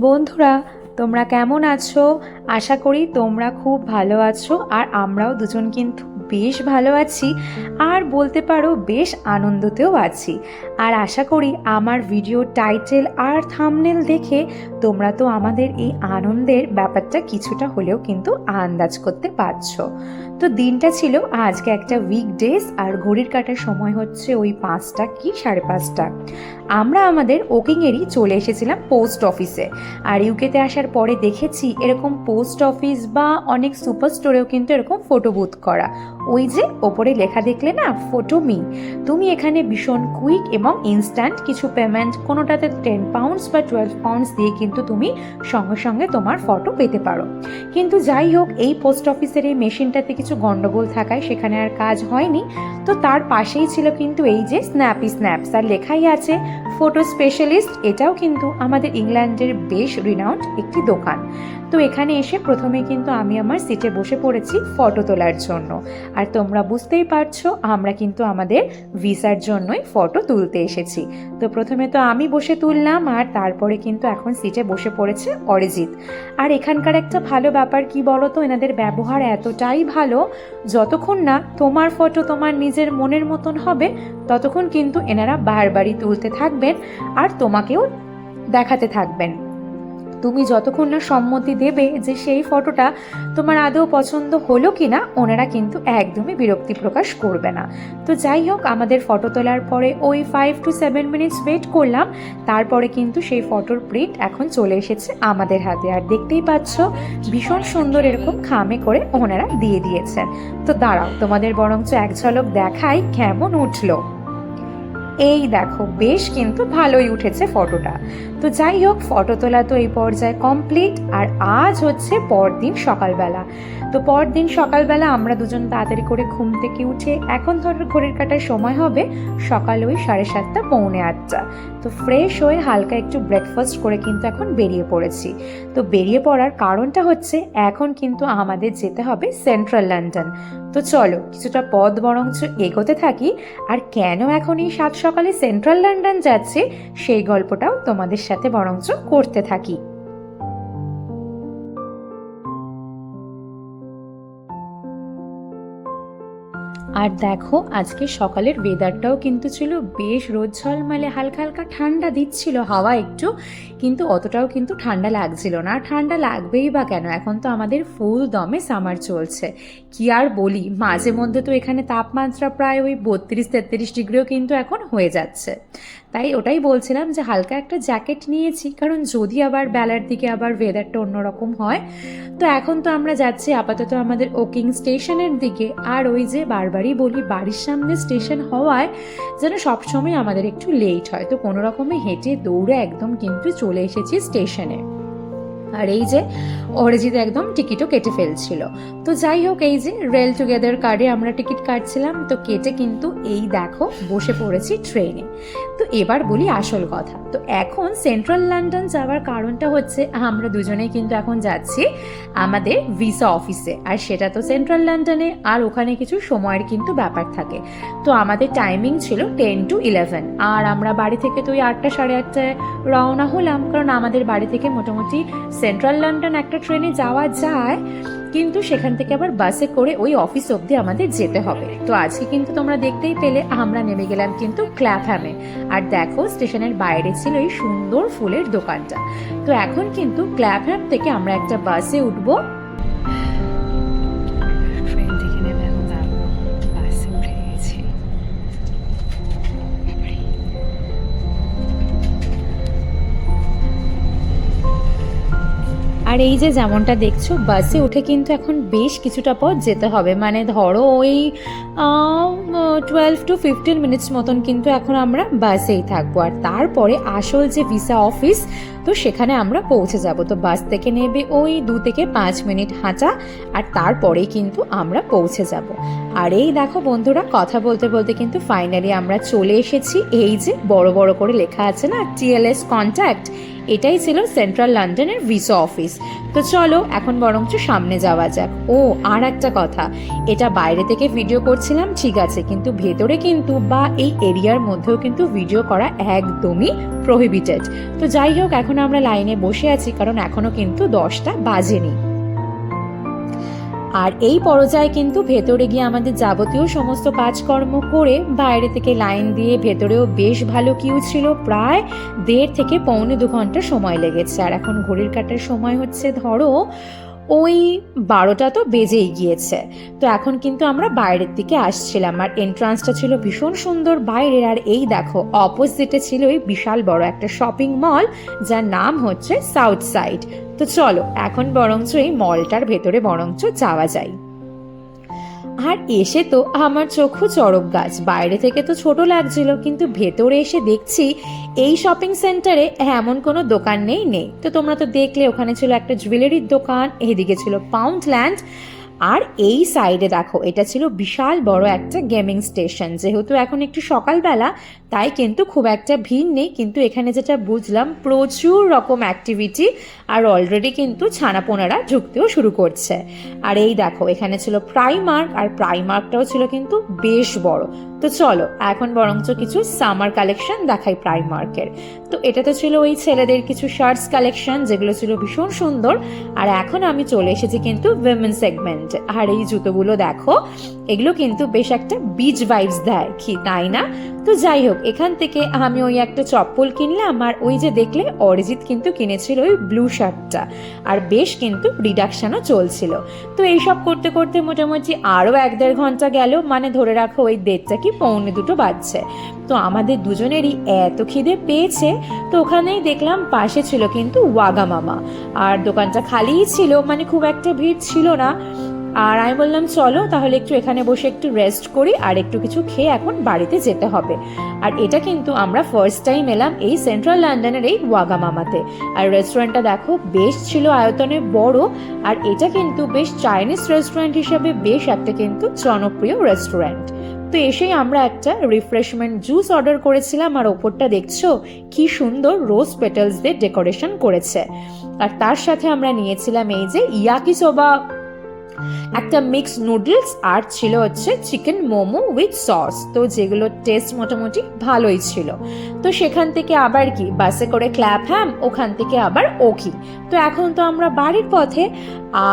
বন্ধুরা তোমরা কেমন আছো? আশা করি তোমরা খুব ভালো আছো আর আমরাও দুজন কিন্তু বেশ ভালো আছি। আর বলতে পারো বেশ আনন্দতেও আছি। আর আশা করি আমার ভিডিও টাইটেল আর থামনেল দেখে তোমরা তো আমাদের এই আনন্দের ব্যাপারটা কিছুটা হলেও কিন্তু আন্দাজ করতে পারছ। তো দিনটা ছিল আজকে একটা উইকডেজ আর ঘড়ির কাটার সময় হচ্ছে ওই পাঁচটা কি সাড়ে পাঁচটা। আমরা আমাদের ওকিংয়েরই চলে এসেছিলাম পোস্ট অফিসে আর ইউকেতে আসার পরে দেখেছি এরকম পোস্ট অফিস বা অনেক সুপার স্টোরেও কিন্তু এরকম ফটো বুথ করা। ওই যে ওপরে লেখা দেখলে না ফটো মি তুমি এখানে ভীষণ কুইক এবং ইনস্ট্যান্ট কিছু পেমেন্ট কোনোটাতে টেন পাউন্ডস বা টুয়েলভ পাউন্ডস দিয়ে কিন্তু তুমি সঙ্গে সঙ্গে তোমার ফটো পেতে পারো। কিন্তু যাই হোক, এই পোস্ট অফিসের এই মেশিনটাতে কিছু গন্ডগোল থাকায় সেখানে আর কাজ হয়নি। তো তার পাশেই ছিল কিন্তু এই যে স্ন্যাপি স্ন্যাপস আর লেখাই আছে ফটো স্পেশালিস্ট এটাও কিন্তু আমাদের ইংল্যান্ডের বেশ রিনাউন্ড একটি দোকান। তো এখানে এসে প্রথমে কিন্তু আমি আমার সিটে বসে পড়েছি ফটো তোলার জন্য। আর তোমরা বুঝতেই পারছ, আমরা কিন্তু আমাদের ভিসার জন্যই ফটো তুলতে এসেছি। তো প্রথমে তো আমি বসে তুললাম, আর তারপরে কিন্তু এখন সিটে বসে পড়েছে অরিজিৎ। আর এখানকার একটা ভালো ব্যাপার কি বলো তো এনাদের ব্যবহার এতটাই ভালো, যতক্ষণ না তোমার ফটো তোমার নিজের মনের মতন হবে, ততক্ষণ কিন্তু এনারা বারবারই তুলতে থাকবেন, আর তোমাকেও দেখাতে থাকবেন। তুমি যতক্ষণ না সম্মতি দেবে যে সেই ফটোটা তোমার আদৌ পছন্দ হলো কি না ওনারা কিন্তু একদমই বিরক্তি প্রকাশ করবে না। তো যাই হোক, আমাদের ফটো তোলার পরে ওই five to seven minutes wait করলাম, তারপরে কিন্তু সেই ফটোর প্রিন্ট এখন চলে এসেছে আমাদের হাতে। আর দেখতেই পাচ্ছ, ভীষণ সুন্দর এরকম খামে করে ওনারা দিয়ে দিয়েছেন। তো দাঁড়াও, তোমাদের বরঞ্চ এক ঝলক দেখাই কেমন উঠল। এই দেখো, বেশ কিন্তু ভালোই উঠেছে ফটোটা। তো যাই হোক, ফটো তোলা তো এই পর্যায়ে কমপ্লিট আর আজ হচ্ছে পরদিন সকালবেলা। তো পরদিন সকালবেলা আমরা দুজন তাড়াতাড়ি করে ঘুম থেকে উঠে এখন ধরো ঘড়ির কাটার সময় হবে, সকাল ওই সাড়ে সাতটা, পৌনে আটটা। তো ফ্রেশ হয়ে হালকা একটু ব্রেকফাস্ট করে কিন্তু এখন বেরিয়ে পড়েছি। তো বেরিয়ে পড়ার কারণটা হচ্ছে এখন কিন্তু আমাদের যেতে হবে সেন্ট্রাল লন্ডন তো চলো, কিছুটা পথ বরঞ্চ এগোতে থাকি, আর কেন এখন এই সাত সকালে সেন্ট্রাল লন্ডন যাচ্ছে, সেই গল্পটাও তোমাদের সাথে বরঞ্চ করতে থাকি। আর দেখো, আজকে সকালের ওয়েদারটাও কিন্তু ছিল বেশ রোদ ঝলমালে, হালকা হালকা ঠান্ডা দিচ্ছিল, হাওয়া একটু, কিন্তু অতটাও কিন্তু ঠান্ডা লাগছিল না। ঠান্ডা লাগবেই বা কেন? এখন তো আমাদের ফুল দমে সামার চলছে। কি আর বলি? মাঝে মধ্যে তো এখানে তাপমাত্রা প্রায় ওই বত্রিশ তেত্রিশ ডিগ্রিও কিন্তু এখন হয়ে যাচ্ছে। তাই ওটাই বলছিলাম যে হালকা একটা জ্যাকেট নিয়েছি, কারণ যদি আবার বেলার দিকে আবার ওয়েদারটা অন্যরকম হয়, তো এখন তো আমরা যাচ্ছি আপাতত আমাদের ওকিং স্টেশনের দিকে। আর ওই যে বারবারই বলি, বাড়ির সামনে স্টেশন হওয়ায় যেন সবসময় আমাদের একটু লেট হয়। তো কোনো রকমে হেঁটে দৌড়ে একদম কিন্তু চলে এসেছি স্টেশনে আর এই যে অরিজিৎ একদম টিকিটও কেটে ফেলছিল। তো যাই হোক, এই যে রেল টুগেদার কার্ডে আমরা টিকিট কাটছিলাম, তো কেটে কিন্তু এই দেখো বসে পড়েছি ট্রেনে তো এবার বলি আসল কথা। তো এখন সেন্ট্রাল লন্ডন যাওয়ার কারণটা হচ্ছে, আমরা দুজনেই কিন্তু এখন যাচ্ছি আমাদের ভিসা অফিসে আর সেটা তো সেন্ট্রাল লন্ডনে আর ওখানে কিছু সময়ের কিন্তু ব্যাপার থাকে। তো আমাদের টাইমিং ছিল টেন টু ইলেভেন আর আমরা বাড়ি থেকে তো ওই আটটা সাড়ে আটটায় রওনা হলাম। কারণ আমাদের বাড়ি থেকে মোটামুটি সেন্ট্রাল লন্ডন একটা ট্রেনে যাওয়া যায়। কিন্তু সেখান থেকে আবার বাসে করে ওই অফিস অবধি আমাদের যেতে হবে। তো আজকে কিন্তু তোমরা দেখতেই পেলে, আমরা নেমে গেলাম কিন্তু ক্ল্যাফহ্যামে আর দেখো, স্টেশনের বাইরে ছিল এই সুন্দর ফুলের দোকানটা। তো এখন কিন্তু ক্ল্যাফহ্যাম থেকে আমরা একটা বাসে উঠবো। আর এই যে যেমনটা দেখছ, বাসে উঠে কিন্তু এখন বেশ কিছুটা পথ যেতে হবে। মানে ধরো ওই টুয়েলভ টু ফিফটিন মিনিটস মতন কিন্তু এখন আমরা বাসেই থাকব। আর তারপরে আসল যে ভিসা অফিস তো সেখানে আমরা পৌঁছে যাব। তো বাস থেকে নেবে ওই দু থেকে পাঁচ মিনিট হাঁটা, আর তারপরেই কিন্তু আমরা পৌঁছে যাব। আর এই দেখো বন্ধুরা, কথা বলতে বলতে কিন্তু ফাইনালি আমরা চলে এসেছি। এই যে বড় বড় করে লেখা আছে না টিএলএস কন্ট্যাক্ট এটাই ছিল সেন্ট্রাল লন্ডনের ভিসা অফিস। তো চলো, এখন বরঞ্চ সামনে যাওয়া যাক। ও, আর একটা কথা, এটা বাইরে থেকে ভিডিও করছিলাম, ঠিক আছে, কিন্তু ভেতরে কিন্তু বা এই এরিয়ার মধ্যেও কিন্তু ভিডিও করা একদমই প্রহিবিটেড তো যাই হোক, এখন আমরা লাইনে বসে আছি, কারণ এখনও কিন্তু দশটা বাজেনি। আর এই পর্যায়ে কিন্তু ভেতরে গিয়ে আমাদের যাবতীয় সমস্ত কাজকর্ম করে বাইরে থেকে লাইন দিয়ে ভেতরেও বেশ ভালো কিউ ছিল। প্রায় দেড় থেকে পৌনে দু ঘণ্টা সময় লেগেছে। আর এখন ঘড়ির কাটার সময় হচ্ছে ধরো ওই বারোটা তো বেজেই গিয়েছে। তো এখন কিন্তু আমরা বাইরের দিকে আসছিলাম। আর এন্ট্রান্সটা ছিল ভীষণ সুন্দর বাইরের। আর এই দেখো অপোজিটে ছিল ওই বিশাল বড় একটা শপিং মল যার নাম হচ্ছে সাউথ সাইড তো চলো, এখন বরঞ্চ এই মলটার ভেতরে বরঞ্চ যাওয়া যায়। আর এসে তো আমার চক্ষু চড়ক গাছ। বাইরে থেকে তো ছোট লাগছিল, কিন্তু ভেতরে এসে দেখছি এই শপিং সেন্টারে এমন কোনো দোকান নেই নেই। তো তোমরা তো দেখলে, ওখানে ছিল একটা জুয়েলারির দোকান, এদিকে ছিল পাউন্ডল্যান্ড আর এই সাইডে দেখো, এটা ছিল বিশাল বড় একটা গেমিং স্টেশন যেহেতু এখন একটু সকালবেলা, তাই কিন্তু খুব একটা ভিড় নেই। কিন্তু এখানে যেটা বুঝলাম, প্রচুর রকম অ্যাক্টিভিটি আর অলরেডি কিন্তু ছানাপোনারা ঢুকতেও শুরু করছে। আর এই দেখো, এখানে ছিল প্রাইমার্ক আর প্রাইমার্কটাও ছিল কিন্তু বেশ বড়। তো চলো, এখন বরঞ্চ কিছু সামার কালেকশন দেখাই প্রাইমার্কের তো এটাতে ছিল ওই ছেলেদের কিছু শার্টস কালেকশন যেগুলো ছিল ভীষণ সুন্দর। আর এখন আমি চলে এসেছি কিন্তু উইমেন সেগমেন্ট আর এই জুতোগুলো দেখো, এগুলো কিন্তু বেশ একটা বিচ ভাইবস দেয় কি, তাই না? তো যাই হোক, এখান থেকে আমি ওই একটা চপ্পল কিনলাম, আর ওই যে দেখলে অরিজিৎ কিন্তু কিনেছিল ওই ব্লু শার্টটা আর বেশ কিন্তু রিডাকশনও চলছিল। তো এইসব করতে করতে মোটামুটি আরও এক দেড় ঘণ্টা গেল মানে ধরে রাখো ওই দেড়টা কি পৌনে দুটো বাজছে। তো আমাদের দুজনেরই এত খিদে পেয়েছে, তো ওখানেই দেখলাম পাশে ছিল কিন্তু ওয়াগামামা আর দোকানটা খালিই ছিল মানে খুব একটা ভিড় ছিল না। আর আমি বললাম, চলো তাহলে একটু এখানে বসে একটু রেস্ট করি আর একটু কিছু খেয়ে এখন বাড়িতে যেতে হবে। আর এটা কিন্তু আমরা ফার্স্ট টাইম এলাম এই সেন্ট্রাল লন্ডনের এই ওয়াগামামাতে আর রেস্টুরেন্টটা দেখো, বেশ ছিল আয়তনে বড়। আর এটা কিন্তু বেশ চাইনিজ রেস্টুরেন্ট হিসেবে বেশ একটা কিন্তু জনপ্রিয় রেস্টুরেন্ট তো এসেই আমরা একটা রিফ্রেশমেন্ট জুস অর্ডার করেছিলাম, আর ওপরটা দেখছ কি সুন্দর রোজ পেটালস দিয়ে ডেকোরেশন করেছে। আর তার সাথে আমরা নিয়েছিলাম এই যে ইয়াকি সোবা একটা মিক্স নুডলস আর ছিল হচ্ছে চিকেন মোমো উইথ সস তো যেগুলো টেস্ট মোটামুটি ভালোই ছিল। তো সেখান থেকে আবার কি? বাসে করে ক্ল্যাপ হ্যাম ওখান থেকে আবার ওকি তো এখন তো আমরা বাড়ির পথে।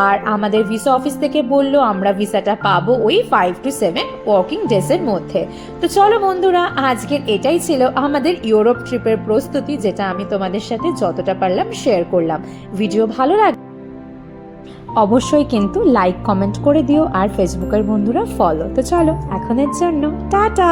আর আমাদের ভিসা অফিস থেকে বলল, আমরা ভিসাটা পাবো ওই ফাইভ টু সেভেন ওয়ার্কিং ডেজের মধ্যে। তো চলো বন্ধুরা, আজকের এটাই ছিল আমাদের ইউরোপ ট্রিপের প্রস্তুতি, যেটা আমি তোমাদের সাথে যতটা পারলাম শেয়ার করলাম। ভিডিও ভালো লাগে অবশ্যই কিন্তু লাইক কমেন্ট করে দিও আর ফেসবুকের বন্ধুরা ফলো তো চলো, এখনের জন্য, টাটা!